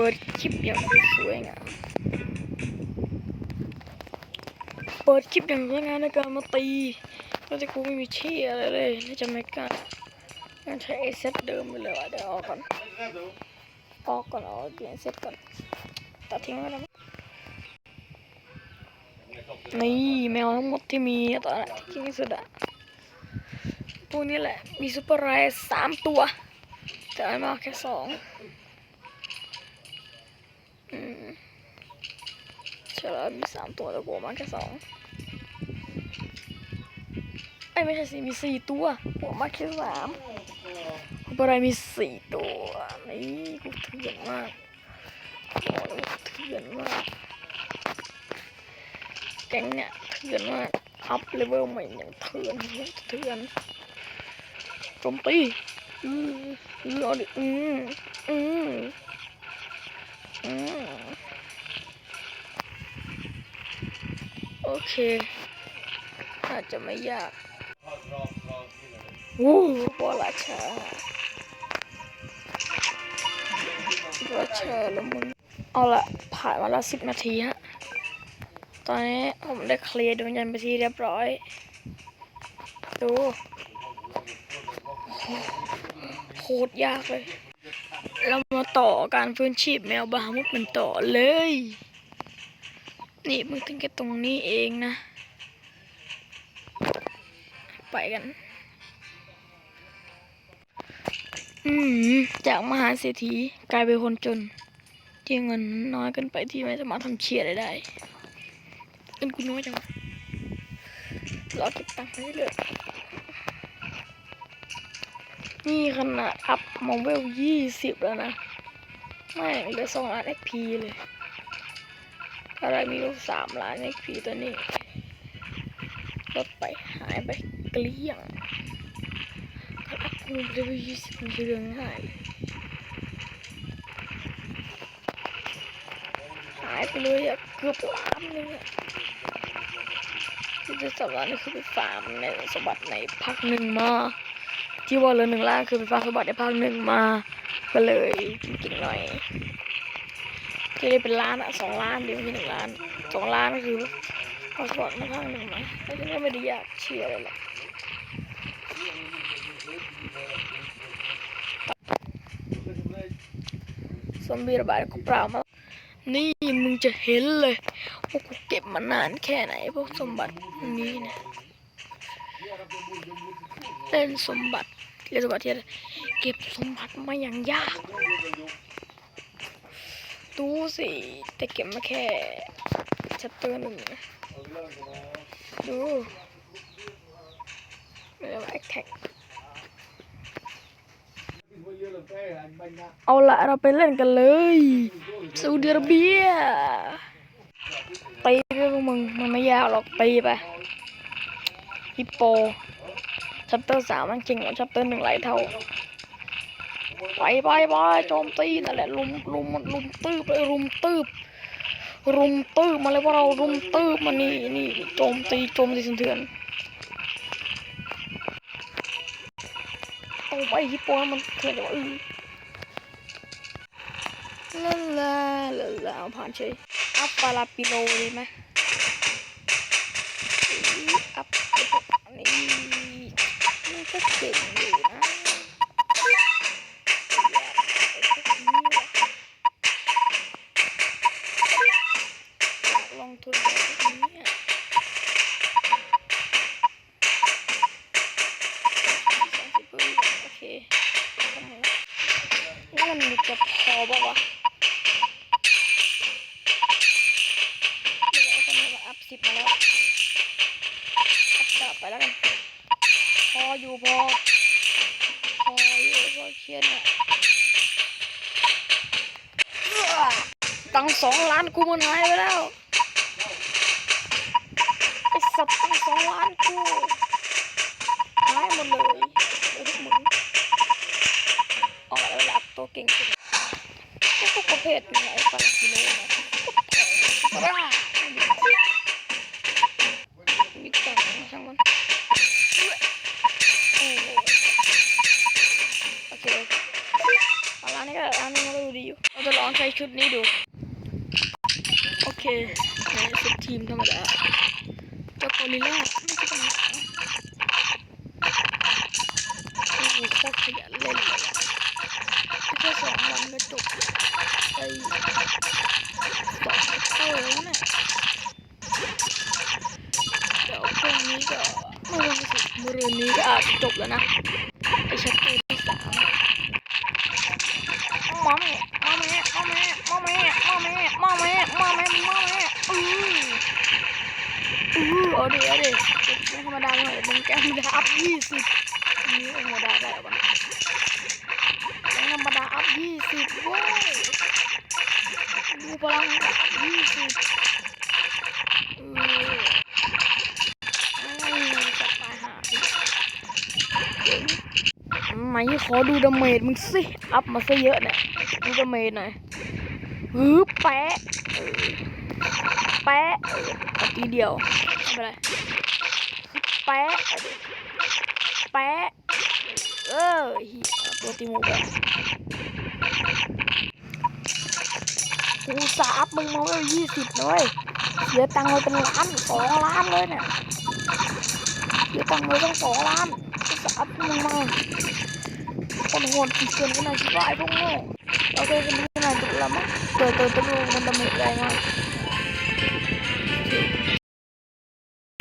ปิดคลิปอย่างสวยงามเปิดคลิปอย่างสวยงามในการมาตีก็จะกูไม่มีเชี่ยอะไรเลยน่าจะไม่กล้างั้นใช้ไอเซตเดิมไปเลยว่ะเดี๋ยวออกก่อนออกก่อนเอาเปลี่ยนเซตก่อนตัดทิ้งไว้แล้วนี่แมวทั้งหมดที่มีตอนนั้นที่ที่สุดอะพวกนี้แหละ มีซูเปอร์ไรส์สามตัว แต่ไอ้มาแค่สองอืม ใช่แล้วมีสามตัวแต่กูเอามาแค่สองไอ้ไม่ใช่สิมีสี่ตัวหัวมาแค่สามซูเปอร์ไรมีสี่ตัวนี่กูเถื่อนมากบอกเลยเถื่อนมากแก๊งเนี่ยเถื่อนมากอัพเลเวลใหม่อย่างเถื่อนเถื่อนโจมตีอือือดิอืมอืมอืม โอเค อาจจะไม่ยากวู้บอลาชาราชาแล้วมึงเอาละผ่านมาแล้วสิบนาทีฮะ ตอนนี้ผมได้เคลียร์ดวงจันทร์ไปที่เรียบร้อย ดูโคตรยากเลย เรามาต่อการฟื้นชีพแมวบาฮามุดมันต่อเลย นี่มึงถึงแค่ตรงนี้เองนะ ไปกัน อืมจากมหาเศรษฐีกลายเป็นคนจน ที่เงินน้อยเกินไปที่ไม่สามารถทำเชียร์อะไรได้เงินกูน้อยจังรอเก็บตังค์ไปเรื่อยนี่ขนาดอัพมาเวลยี่สิบแล้วนะ ไม่เหลือสองล้านเอ็กพีเลย อะไรมีอยู่สามล้านเอ็กพีตัวนี้ลดไปหายไปเกลี้ยงการอัพมาเวลยี่สิบมันคือเรื่องง่ายหายไปเลยอะเกือบล้านเลยอะที่จะสำคัญนี่คือไปฟาร์มในสมบัติในภาคหนึ่งมาที่ว่าเหลือหนึ่งล้านคือไปฟาร์มสมบัติในภาคหนึ่งมา ก็เลยจริงๆหน่อย จะได้เป็นล้านอะสองล้านเดี๋ยวม่ใช่หนึ่งล้านสองล้านก็คือเอาสมบัติในภาคหนึ่งมาแล้วก็ไม่ได้ยากเชียร์เลยหรอกซอมบี้ระบายก็เปล่ามานี่มึงจะเห็นเลยว่ากูเก็บมานานแค่ไหนพวกสมบัตินี้นะเล่นสมบัติเรียกสมบัติที่เก็บสมบัติมาอย่างยาก ดูสิ แต่เก็บมาแค่ชัปเตอร์หนึ่งนะดูเรียกว่าแท็กเอาละเราไปเล่นกันเลยซาอุดิอาระเบียตีไปพวกมึง มันไม่ยากหรอกตีไปฮิปโปชัปเตอร์สามมันเก่งกว่าชัปเตอร์หนึ่งหลายเท่า ไปไปไปโจมตีนั่นแหละลุมลุมมันลุมตืบเลยรุมตืบรุมตืบมาเลยว่าเรารุมตืบมานี่นี่โจมตีโจมตีเถื่อนเอาไปฮิปโปมันเถื่อนเดี๋ยวอือลาลาลาลาเอาผ่านเฉยอัพปาลาปิโลดีไหมอัพนี่มันก็เก่งอยู่ จะพอปะวะไม่ได้เอาคนมาอัพสิบมาแล้ว อัพกลับไปแล้วกัน พออยู่พอ พออยู่พอเครียดเนี่ยตังสองล้านกูมันหายไปแล้ว ไอสัตว์ตังสองล้านกูหายหมดเลยไอ้พวกมึงออกแล้วรับตัวเก่ง เภทไหนฟาลากิโลนะมีตังค์ช่างมันโอ้โหโอเคเอาร้านนี้ก็ได้ร้านนี้มันก็ดูดีอยู่เราจะลองใช้ชุดนี้ดู โอเคในชุดทีมธรรมดาเจ้าโกอริล่าไม่ใช่ปัญหาโอ้โหโคตรขยันเล่นเลยอะแค่สองวันก็จบไอ้สองเท่าแล้วเนี่ยเดี๋ยวพรุ่งนี้ก็เมื่ อวันศุกร์มื้อรืนนี้ก็อาจจะจบแล้วนะไอชัปเตอร์ที่สามมอมแม่มอมแม่มอมแม่มอมแม่มอมแม่มอมแม่มอมแม่มอมแม่อืออือเอาดิเอาดิไม่ธรรมดาหน่อยมึงแกธรรมดาอัพยี่สิบนี่ธรรมดาได้ปะยังธรรมดาอัพยี่สิบเว้ยดูพลังอัพยี่สิบเออไอ้จะตายหาไหม ขอดูดาเมจมึงสิ อัพมาซะเยอะเนี่ยดูดาเมจหน่อยฮึแปะแปะอีเดียวไม่เป็นไรแปะแปะเออเหี้ยตัวตีหมูแปะกูสาห์อัพมึงมาไว้วยี่สิบเว้ยเสียตังค์ไปเป็นล้านสองล้านเลยเนี่ยเสียตังค์ไปตั้งสองล้านกูจะอัพมึงมา คนโหดอีกคนก็น่าจะว่าไอ้พวกโง่เราเคยเป็นที่ไหนตุกละมั้งเปิดตัวตะลุงมันดำเนินแรงมาก